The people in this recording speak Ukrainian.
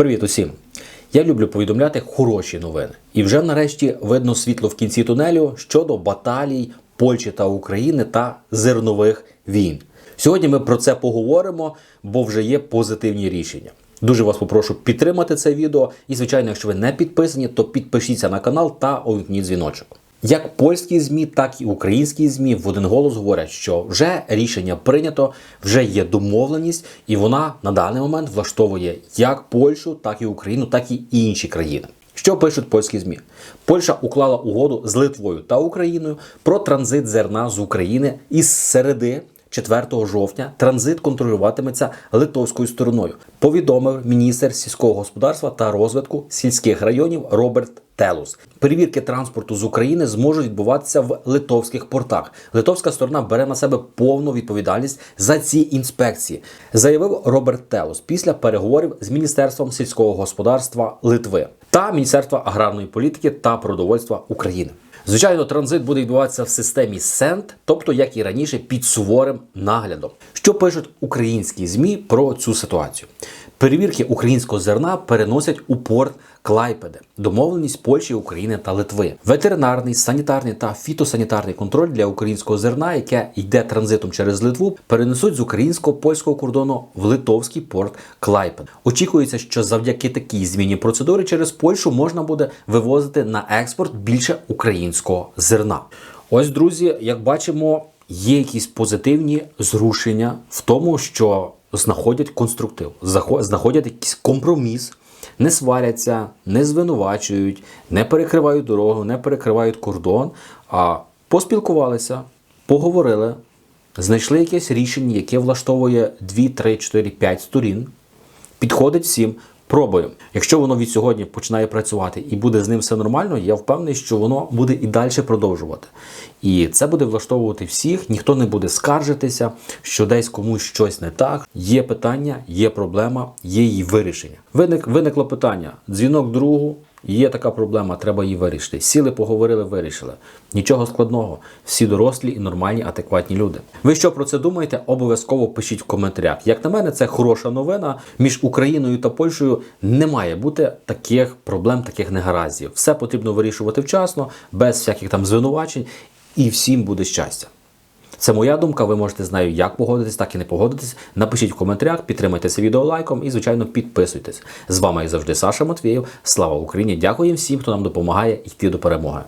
Привіт усім! Я люблю повідомляти хороші новини. І вже нарешті видно світло в кінці тунелю щодо баталій Польщі та України та зернових війн. Сьогодні ми про це поговоримо, бо вже є позитивні рішення. Дуже вас попрошу підтримати це відео. І, звичайно, якщо ви не підписані, то підпишіться на канал та увімкніть дзвіночок. Як польські змі, так і українські змі в один голос говорять, що вже рішення прийнято, вже є домовленість, і вона на даний момент влаштовує як Польщу, так і Україну, так і інші країни. Що пишуть польські змі? Польща уклала угоду з Литвою та Україною про транзит зерна з України із середи 4 жовтня транзит контролюватиметься литовською стороною. Повідомив міністр сільського господарства та розвитку сільських районів Роберт Телус. Перевірки транспорту з України зможуть відбуватися в литовських портах. Литовська сторона бере на себе повну відповідальність за ці інспекції, заявив Роберт Телус після переговорів з міністерством сільського господарства Литви та Міністерства аграрної політики та продовольства України. Звичайно, транзит буде відбуватися в системі СЕНТ, тобто як і раніше, під суворим наглядом. Що пишуть українські змі про цю ситуацію? Перевірки українського зерна переносять у порт Клайпеде, домовленість Польщі, України та Литви. Ветеринарний, санітарний та фітосанітарний контроль для українського зерна, яке йде транзитом через Литву, перенесуть з українського польського кордону в литовський порт Клайпед. Очікується, що завдяки такій зміні процедури через Польщу можна буде вивозити на експорт більше українського зерна. Ось, друзі, як бачимо, є якісь позитивні зрушення в тому, що знаходять конструктив, знаходять якийсь компроміс, не сваряться, не звинувачують, не перекривають дорогу, не перекривають кордон, а поспілкувалися, поговорили, знайшли якесь рішення, яке влаштовує 2, 3, 4, 5 сторін, підходить всім. Пробуємо. Якщо воно від сьогодні починає працювати і буде з ним все нормально, я впевнений, що воно буде і далі продовжувати. І це буде влаштовувати всіх, ніхто не буде скаржитися, що десь комусь щось не так. Є питання, є проблема, є її вирішення. Виник, виникло питання: дзвінок другу. Є така проблема, треба її вирішити. Сіли, поговорили, вирішили. Нічого складного. Всі дорослі і нормальні, адекватні люди. Ви що про це думаєте? Обов'язково пишіть в коментарях. Як на мене, це хороша новина. Між Україною та Польщею не має бути таких проблем, таких негараздів. Все потрібно вирішувати вчасно, без всяких там звинувачень, і всім буде щастя. Це моя думка. Ви можете з нею як погодитись, так і не погодитись. Напишіть в коментарях, підтримайте це відео лайком і, звичайно, підписуйтесь. З вами, як завжди, Саша Матвєєв. Слава Україні! Дякую всім, хто нам допомагає йти до перемоги.